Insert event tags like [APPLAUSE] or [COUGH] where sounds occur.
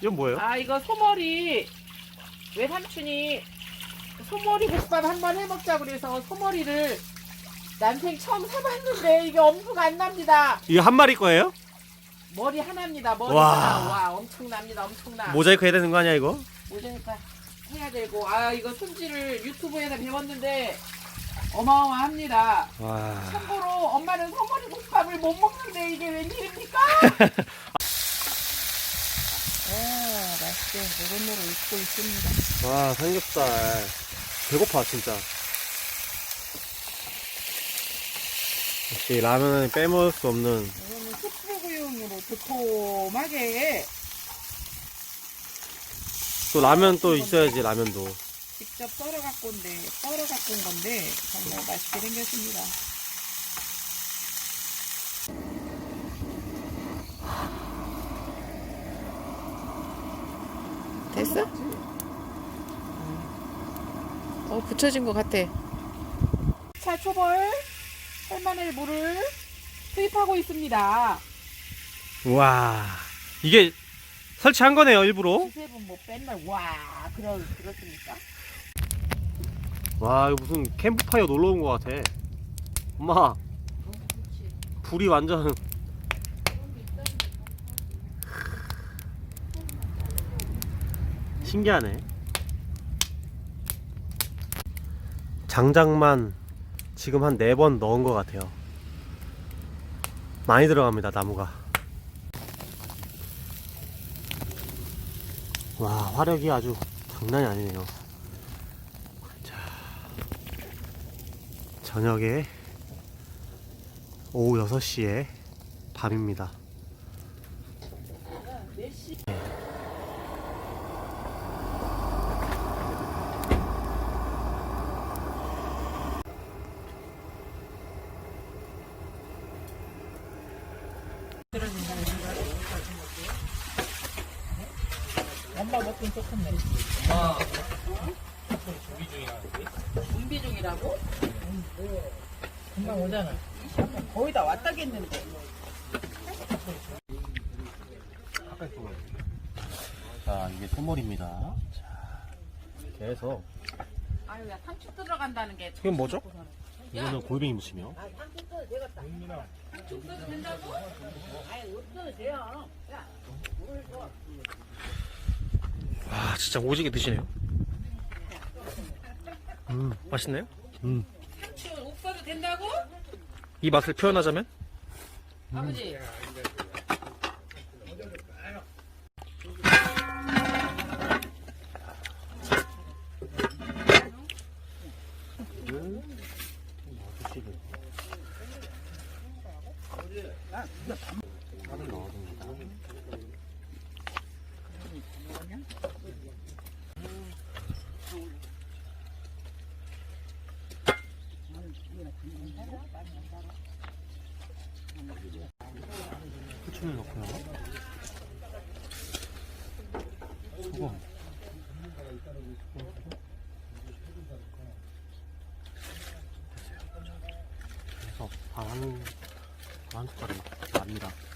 이건 뭐예요? 아 이거 소머리 외삼촌이 소머리 국밥 한번 해먹자 그래서 소머리를 난생 처음 해봤는데 이게 엄두가 안 납니다. 이거 한 마리 거예요? 머리 하나입니다. 머리 와. 하나. 와 엄청납니다. 엄청나. 모자이크 해야 되는 거 아니야 이거? 모자니까 해야 되고 아 이거 손질을 유튜브에서 배웠는데 어마어마합니다. 와. 참고로 엄마는 소머리 국밥을 못 먹는데 이게 웬일입니까? [LAUGHS] 아 맛있게 노릇노릇 익고 있습니다. 와 삼겹살. 배고파 진짜. 역시 라면은 빼먹을 수 없는. 이거는 숯불구용으로 도톰하게. 또 라면 또 있어야지 라면도. 직접 썰어 갖고 온데 썰어 갖고 온 건데 정말 맛있게 생겼습니다. 됐어? 어 붙여진 것 같아. 차 초벌 혈마늘 물을 투입하고 있습니다. 와 이게 설치한 거네요 일부러 뭐 맨날 와 그러 그렇습니까? 와 이거 무슨 캠프파이어 놀러 온거 같아 엄마 불이 완전 신기하네. 장작만 지금 한 네 번 넣은 것 같아요. 많이 들어갑니다 나무가. 와 화력이 아주 장난이 아니네요. 자 저녁에 오후 6시에 밤입니다 엄마 먹긴 좋겠네. 준비 중이라고? 금방 오잖아. 거의 다 왔다겠는데. 자 이게 소머리입니다 자 이렇게 해서 아유, 야, 상추 들어간다는 게. 이건 뭐죠? 이거는 골뱅이 무침이요 상추 써도 된다고? 아니, 없어도 돼요. 야, 와 진짜 오지게 드시네요 음 맛있나요? 음. 상추 없어도 된다고? 이 맛을 표현하자면 아버지. 파를 넣어줍니다 후추를 넣고요 소금 그래서 반 한반 숟가락 납니다